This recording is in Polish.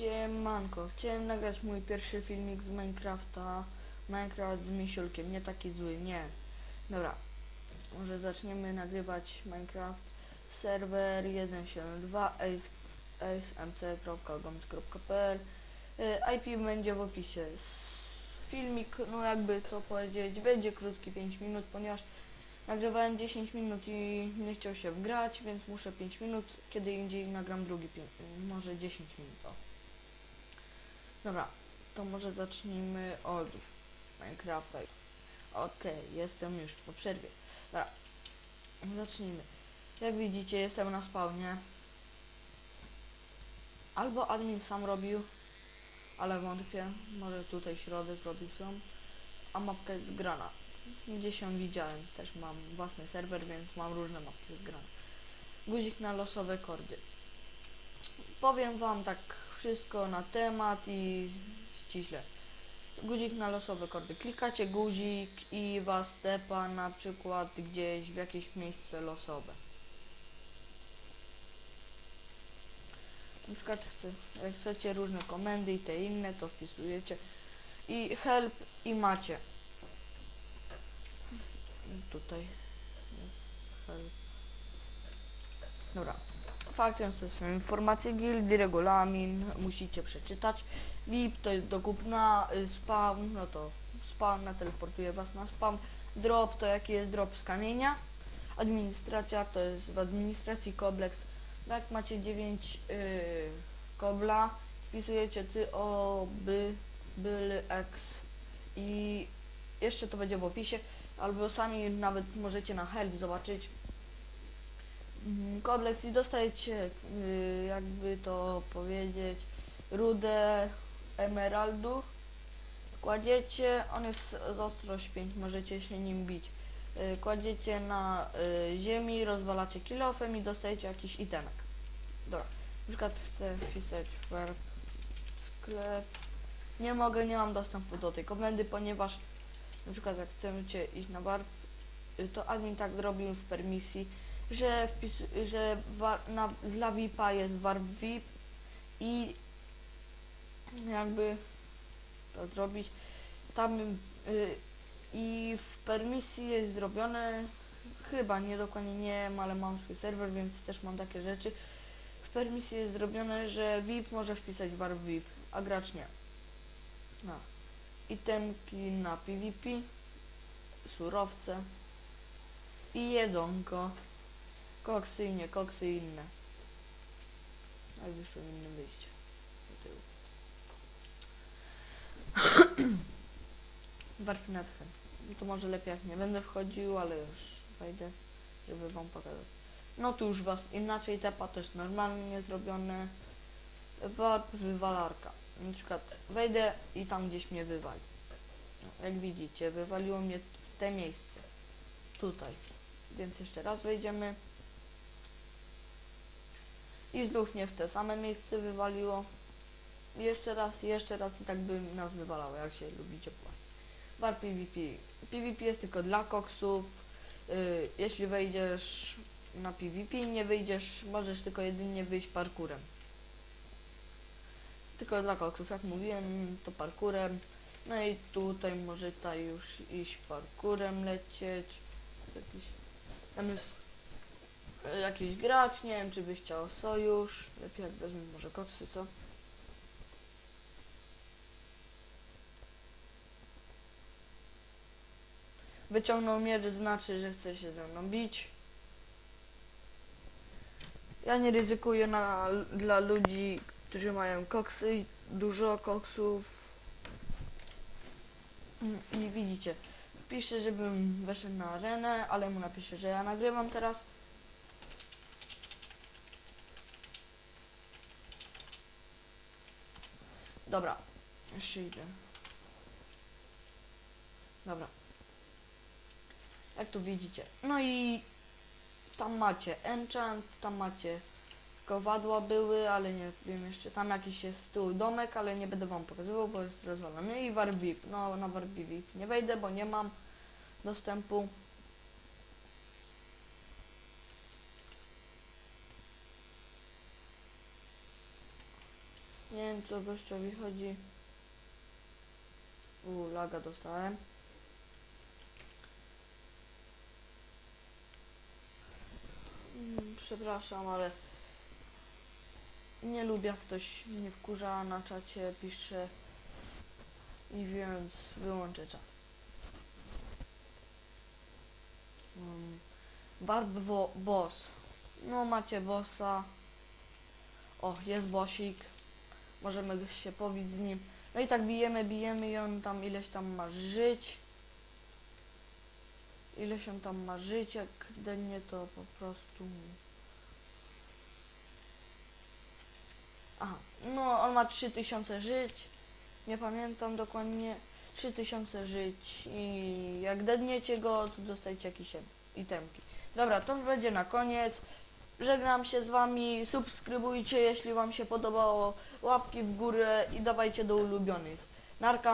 Siemanko, chciałem nagrać mój pierwszy filmik z Minecrafta. Minecraft z misiulkiem, nie taki zły, nie. Dobra, może zaczniemy nagrywać Minecraft. Serwer 172 acemc.goms.pl IP będzie w opisie. Filmik, no jakby to powiedzieć, będzie krótki 5 minut, ponieważ nagrywałem 10 minut i nie chciał się wgrać, więc muszę 5 minut, kiedy indziej nagram drugi, może 10 minut. O. Dobra, to może zacznijmy od Minecrafta. Okej, jestem już po przerwie. Dobra, zacznijmy. Jak widzicie, jestem na spawnie. Albo admin sam robił, ale wątpię. Może tutaj środek robił sam. A mapka jest zgrana. Gdzieś ją widziałem. Też mam własny serwer, więc mam różne mapki zgrane. Guzik na losowe kordy. Powiem wam tak wszystko na temat i ściśle. Guzik na losowe kordy. Klikacie guzik i was stepa na przykład gdzieś w jakieś miejsce losowe. Na przykład jak chcecie różne komendy i te inne, to wpisujecie i help i macie. Tutaj help. Dobra. Faktem to są informacje gildii, regulamin, musicie przeczytać. VIP to jest do kupna, y, spam, no to spam, teleportuje was na spam. Drop to jaki jest drop z kamienia. Administracja to jest w administracji kompleks. Jak macie 9 y, kobla, wpisujecie ty o by byl x i jeszcze to będzie w opisie, albo sami nawet możecie na help zobaczyć kodeks i dostajecie, y, jakby to powiedzieć, rudę emeraldu. Kładziecie, on jest z ostrość 5, możecie się nim bić. Y, Kładziecie na y, ziemi, rozwalacie kilofem i dostajecie jakiś itemek. Dobra, na przykład chcę wpisać sklep. Nie mogę, nie mam dostępu do tej komendy, ponieważ na przykład jak chcecie iść na y, to admin tak zrobił w permisji, że, wpis, że wa, na, dla VIPa jest warp VIP i jakby to zrobić tam y, i w permisji jest zrobione chyba nie dokładnie nie ale mam swój serwer, więc też mam takie rzeczy. W permisji jest zrobione, że VIP może wpisać warp VIP, a gracz nie. No. Itemki na PvP, surowce i jedzonko. Koksy i nie koksy i inne. A wyszło wyjście. Do tyłu. No to może lepiej jak nie będę wchodził, ale już wejdę, żeby wam pokazać. No tu już was inaczej tepa, to jest normalnie zrobione. Warp wywalarka. Na przykład wejdę i tam gdzieś mnie wywali. No, jak widzicie, wywaliło mnie w te miejsce. Tutaj. Więc jeszcze raz wejdziemy. I znów mnie w te same miejsce wywaliło. Jeszcze raz, jeszcze raz i tak by nas wywalało, jak się lubicie płacić. War PvP. PvP jest tylko dla koksów. Yy, jeśli wejdziesz na PvP nie wyjdziesz, możesz tylko jedynie wyjść parkurem. Tylko dla koksów, jak mówiłem, to parkurem. No i tutaj może ta już iść parkurem lecieć. Jakiś, tam jest jakiś gracz, nie wiem czy byś chciał sojusz. Lepiej jak wezmę może koksy, co? Wyciągnął miecz, znaczy, że chce się ze mną bić. Ja nie ryzykuję na, dla ludzi, którzy mają koksy, dużo koksów. Mm, I widzicie, pisze, żebym weszł na arenę, ale mu napiszę, że ja nagrywam teraz. Dobra, jeszcze idę. Dobra. Jak tu widzicie. No i tam macie enchant, tam macie kowadła były, ale nie wiem jeszcze, tam jakiś jest tyłu domek, ale nie będę wam pokazywał, bo jest rozwalony. I warp VIP, no na warp VIP nie wejdę, bo nie mam dostępu. Nie wiem co gościowi chodzi. U, laga dostałem. Mm, Przepraszam, ale nie lubię jak ktoś mnie wkurza na czacie, pisze i więc wyłączę czat. Um, Barb boss. No macie bossa. O, jest bossik. Możemy się pobić z nim. No i tak bijemy, bijemy i on tam ileś tam ma żyć. Ileś on tam ma żyć, jak dennie to po prostu... Aha, no on ma 3000 żyć. Nie pamiętam dokładnie. 3000 żyć i jak dedniecie go, to dostajecie jakieś em- itemki. Dobra, to będzie na koniec. Żegnam się z wami. Subskrybujcie, jeśli wam się podobało. Łapki w górę i dawajcie do ulubionych. Narka.